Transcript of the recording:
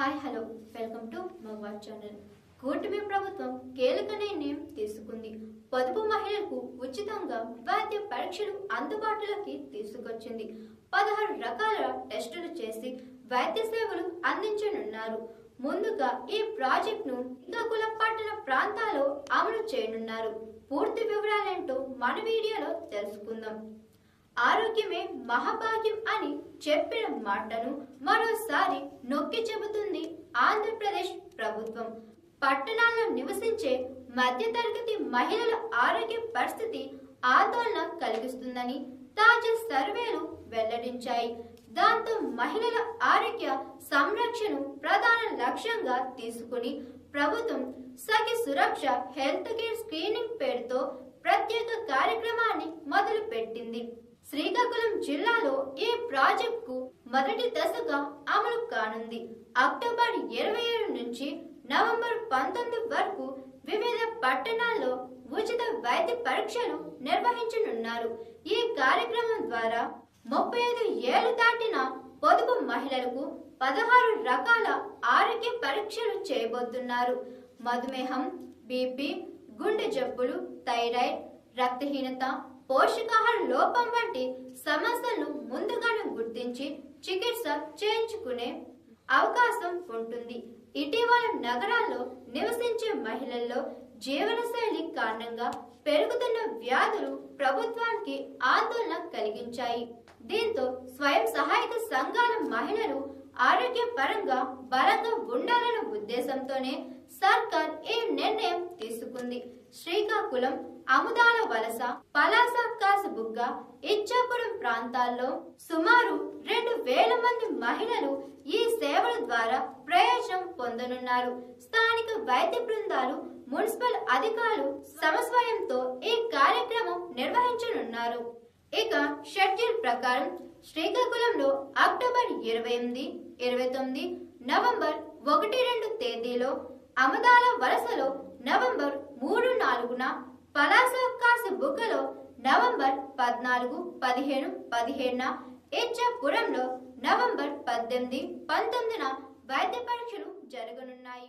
Hi hello. Welcome to news channel. కూటమి ప్రభుత్వం కీలక నిర్ణయం తీసుకుంది. పొదుపు మహిళలకు ఉచితంగా వైద్య పరీక్షలు అందుబాటులోకి తీసుకొచ్చింది. పదహారు రకాల టెస్టులు చేసి వైద్య సేవలు అందించనున్నారు. ముందుగా ఈ ప్రాజెక్టును శ్రీకాకుళ పట్టణ ప్రాంతాల్లో అమలు చేయనున్నారు. పూర్తి వివరాలేంటో మన వీడియోలో తెలుసుకుందాం. ఆరోగ్యమే మహాభాగ్యం అని చెప్పిన మాటను మరోసారి నొక్కి చెబుతుంది ఆంధ్రప్రదేశ్ ప్రభుత్వం. పట్టణాల్లో నివసించే మధ్యతరగతి మహిళల ఆరోగ్య పరిస్థితి ఆందోళన కలిగిస్తుందని తాజా సర్వేలు వెల్లడించాయి. దాంతో మహిళల ఆరోగ్య సంరక్షణను ప్రధాన లక్ష్యంగా తీసుకుని ప్రభుత్వం Sakhi Suraksha health care screening పేరుతో ప్రత్యేక కార్యక్రమాన్ని మొదలుపెట్టింది. ఈ మొదటి దశగా అమలు కానుంది. అక్టోబర్ ఇరవై ఏడు నుంచి నవంబర్ పంతొమ్మిది వరకు వివిధ పట్టణాల్లో ఉచిత వైద్య పరీక్షలు నిర్వహించనున్నారు. ఈ కార్యక్రమం ద్వారా ముప్పై ఐదు ఏళ్ళు దాటిన పొదుపు మహిళలకు పదహారు రకాల ఆరోగ్య పరీక్షలు చేయబోతున్నారు. మధుమేహం బీపీ గుండె జబ్బులు థైరాయిడ్ రక్తహీనత పోషకాహార లోపం వంటి సమస్యలను ముందుగానే గుర్తించి చికిత్స చేయించుకునే అవకాశం ఉంటుంది. ఇటీవల నగరాల్లో నివసించే మహిళల్లో జీవనశైలి కారణంగా పెరుగుతున్న వ్యాధులు ప్రభుత్వానికి ఆందోళన కలిగించాయి. దీంతో స్వయం సహాయక సంఘాల మహిళలు ఆరోగ్య పరంగా బలంగా ఉండాలన్న ఉద్దేశంతోనే సర్కార్ ఈ నిర్ణయం తీసుకుంది శ్రీకాకుళం అముదాల వలస పలాస కాసుబుగ్గ ఇచ్చాపురం ప్రాంతాల్లో సుమారు రెండు వేల మంది మహిళలు ఈ సేవల ద్వారా ప్రయోజనం పొందనున్నారు. స్థానిక వైద్య బృందాలు మున్సిపల్ అధికారులు సమస్వయంతో ఈ కార్యక్రమం నిర్వహించనున్నారు. ఇక షెడ్యూల్ ప్రకారం శ్రీకాకుళంలో అక్టోబర్ ఇరవై ఎనిమిది ఇరవై తొమ్మిది నవంబర్ ఒకటి రెండు తేదీలో అమదాల వలసలో నవంబర్ మూడు నాలుగున పలాస కాసు బుగ్గలో నవంబర్ పద్నాలుగు పదిహేను పదిహేడున ఇచ్చాపురంలో నవంబర్ పద్దెనిమిది పంతొమ్మిదిన వైద్య పరీక్షలు జరగనున్నాయి.